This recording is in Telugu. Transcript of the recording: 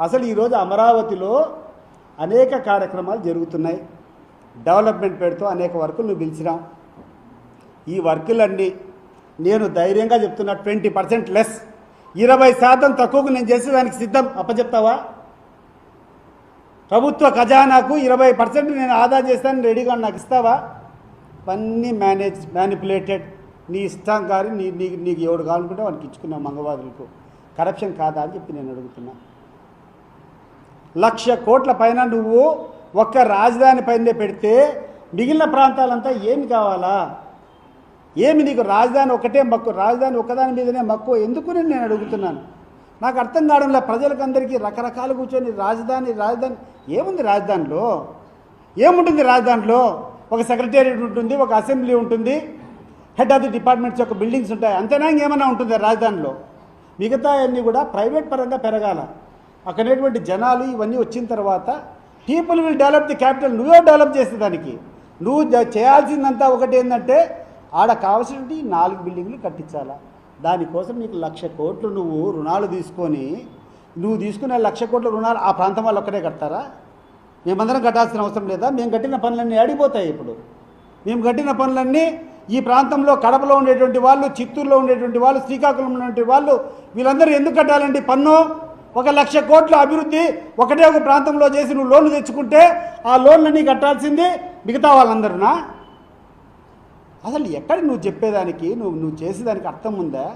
అసలు ఈరోజు అమరావతిలో అనేక కార్యక్రమాలు జరుగుతున్నాయి. డెవలప్మెంట్ పేరుతో అనేక వర్కులు నువ్వు పిలిచినాం. ఈ వర్కులన్నీ నేను ధైర్యంగా చెప్తున్నా ట్వంటీ పర్సెంట్ లెస్. ఇరవై శాతం తక్కువకు నేను చేసేదానికి సిద్ధం. అప్పచెప్తావా? ప్రభుత్వ ఖజానాకు ఇరవై పర్సెంట్ నేను ఆదా చేస్తాను రెడీగా నాకు ఇస్తావా? ఇవన్నీ మేనేజ్ మ్యానిపులేటెడ్ నీ ఇష్టం కానీ నీ నీకు నీకు ఎవడు కావాలనుకుంటే వానికి ఇచ్చుకున్నావు మంగవాదులకు. కరప్షన్ కాదా అని చెప్పి నేను అడుగుతున్నా. లక్ష కోట్ల పైన నువ్వు ఒక్క రాజధాని పైనే పెడితే మిగిలిన ప్రాంతాలంతా ఏమి కావాలా? ఏమి నీకు రాజధాని ఒకటే మక్కువ రాజధాని ఒకదాని మీదనే మక్కువ? ఎందుకు నేను నేను అడుగుతున్నాను? నాకు అర్థం కావడంలో ప్రజలకందరికీ రకరకాలు కూర్చొని రాజధాని రాజధాని ఏముంది రాజధానిలో? ఏముంటుంది రాజధానిలో? ఒక సెక్రటేరియట్ ఉంటుంది ఒక అసెంబ్లీ ఉంటుంది హెడ్ ఆఫ్ ది డిపార్ట్మెంట్స్ యొక్క బిల్డింగ్స్ ఉంటాయి. అంతేనా ఇంకేమైనా ఉంటుంది రాజధానిలో? మిగతా అన్నీ కూడా ప్రైవేట్ పరంగా పెరగాల. అక్కడటువంటి జనాలు ఇవన్నీ వచ్చిన తర్వాత people will develop the capital నువ్వే డెవలప్ చేసే దానికి. నువ్వు జ- చేయాల్సిందంతా ఒకటి ఏంటంటే ఆడ కావాల్సినవి నాలుగు బిల్డింగ్లు కట్టించాలా. దానికోసం నీకు లక్ష కోట్లు నువ్వు రుణాలు తీసుకొని నువ్వు తీసుకునే లక్ష కోట్ల రుణాలు ఆ ప్రాంతం వాళ్ళు ఒక్కడే కడతారా? మేమందరం కట్టాల్సిన అవసరం లేదా? మేము కట్టిన పనులన్నీ ఆడిపోతాయి ఇప్పుడు. మేము కట్టిన పనులన్నీ ఈ ప్రాంతంలో కడపలో ఉండేటువంటి వాళ్ళు చిత్తూరులో ఉండేటువంటి వాళ్ళు శ్రీకాకుళంలో ఉన్నటువంటి వాళ్ళు వీళ్ళందరూ ఎందుకు కట్టాలండి పన్ను? ఒక లక్ష కోట్ల అభివృద్ధి ఒకటే ఒక ప్రాంతంలో చేసి నువ్వు లోన్లు తెచ్చుకుంటే ఆ లోన్లన్నీ కట్టాల్సింది మిగతా వాళ్ళందరునా? అసలు ఎక్కడ నువ్వు చెప్పేదానికి నువ్వు నువ్వు చేసేదానికి అర్థం ఉందా?